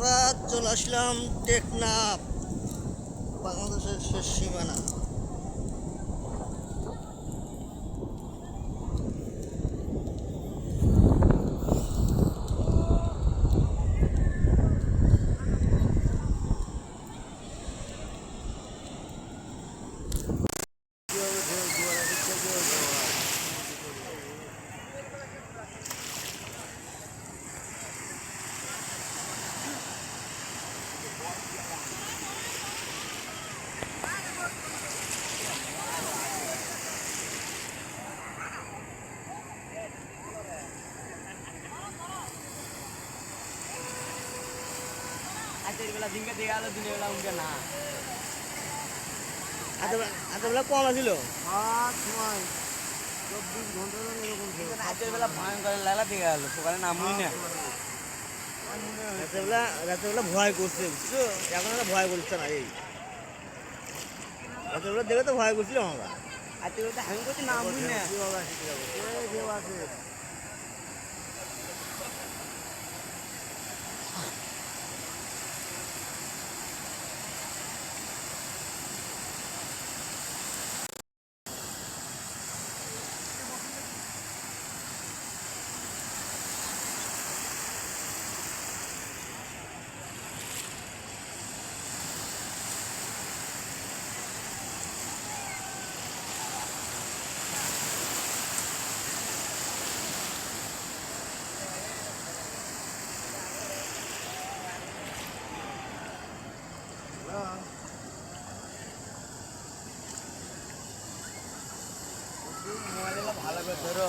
আমরা চলে আসলাম টেকনাফ বাংলাদেশের শেষ সীমানা। আজকের বেলা দিনকে দিয়ে গেল দিনের বেলা উনকে না। এতবেলা কম আছিল? চব্বিশ ঘণ্টা এরকম রাতের বেলা ভয়ঙ্কর লাগলা দিয়ে গেল সকালে নামুই না। রাতেবেলা রাতেবেলা ভয় করছে বুঝছ? এখন আর ভয় করছে না এই। রাতেবেলা দেখে তো ভয় করছিলাম আমরা আজকের বেলা আমি করছি নামুই না। ভালো করে ধরো।